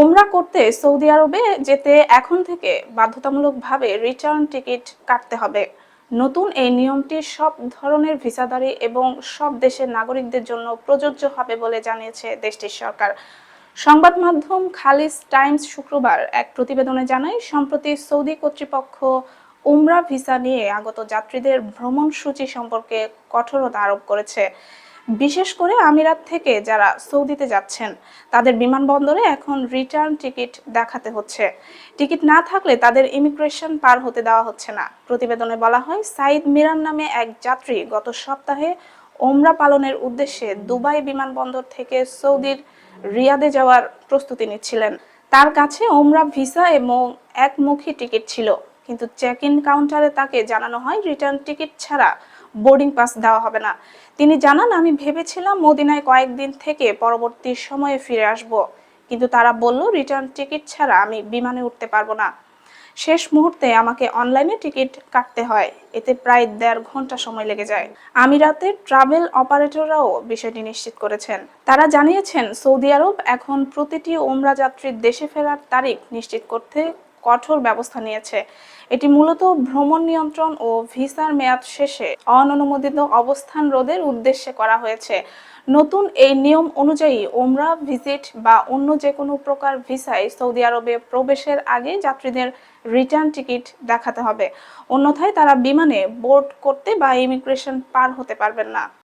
ওমরা করতে সৌদি আরবে যেতে এখন থেকে বাধ্যতামূলকভাবে রিটার্ন টিকিট কাটতে হবে। নতুন এই নিয়মটি সব ধরনের ভিসাধারী এবং সব দেশের নাগরিকদের জন্য প্রযোজ্য হবে বলে জানিয়েছে দেশটির সরকার। সংবাদ মাধ্যম খালিজ টাইমস শুক্রবার এক প্রতিবেদনে জানায়, সম্প্রতি সৌদি কর্তৃপক্ষ উমরা ভিসা নিয়ে আগত যাত্রীদের ভ্রমণ সূচি সম্পর্কে কঠোরতা আরোপ করেছে। বিশেষ করে আমিরাত থেকে যারা সৌদিতে যাচ্ছেন, তাদের বিমানবন্দরে এখন রিটার্ন টিকিট দেখাতে হচ্ছে। টিকিট না থাকলে তাদের ইমিগ্রেশন পার হতে দেওয়া হচ্ছে না। প্রতিবেদনে বলা হয়, সাইদ মিরান নামে এক যাত্রী গত সপ্তাহে ওমরা পালনের উদ্দেশ্যে দুবাই বিমানবন্দর থেকে সৌদির রিয়াদে যাওয়ার প্রস্তুতি নিচ্ছিলেন। তার কাছে ওমরা ভিসা এবং একমুখী টিকিট ছিল, কিন্তু চেক ইন কাউন্টারে তাকে জানানো হয় রিটার্ন টিকিট ছাড়া বোর্ডিং পাস দেওয়া হবে না। তিনি জানান, আমি ভেবেছিলাম মদিনায় কয়েকদিন থেকে পরবর্তী সময়ে ফিরে আসব। কিন্তু তারা বলল, রিটার্ন টিকিট ছাড়া আমি বিমানে উঠতে পারব না। শেষ মুহূর্তে আমাকে অনলাইনে টিকিট কাটতে হয়। এতে প্রায় দেড় ঘণ্টা সময় লেগে যায়। আমিরাতের ট্রাভেল অপারেটররাও বিষয়টি নিশ্চিত করেছেন। তারা জানিয়েছেন, সৌদি আরব এখন প্রতিটি ওমরা যাত্রীর দেশে ফেরার তারিখ নিশ্চিত করতে কঠোর ব্যবস্থা নিয়েছে। এটি মূলত ভ্রমণ নিয়ন্ত্রণ ও ভিসার মেয়াদ শেষে অননুমোদিত অবস্থান রোধের উদ্দেশ্যে করা হয়েছে। নতুন এই নিয়ম অনুযায়ী ওমরা ভিজিট বা অন্য যে কোনো প্রকার ভিসায় সৌদি আরবে প্রবেশের আগে যাত্রীদের রিটার্ন টিকিট দেখাতে হবে। অন্যথায় তারা বিমানে বোর্ড করতে বা ইমিগ্রেশন পার হতে পারবেন না।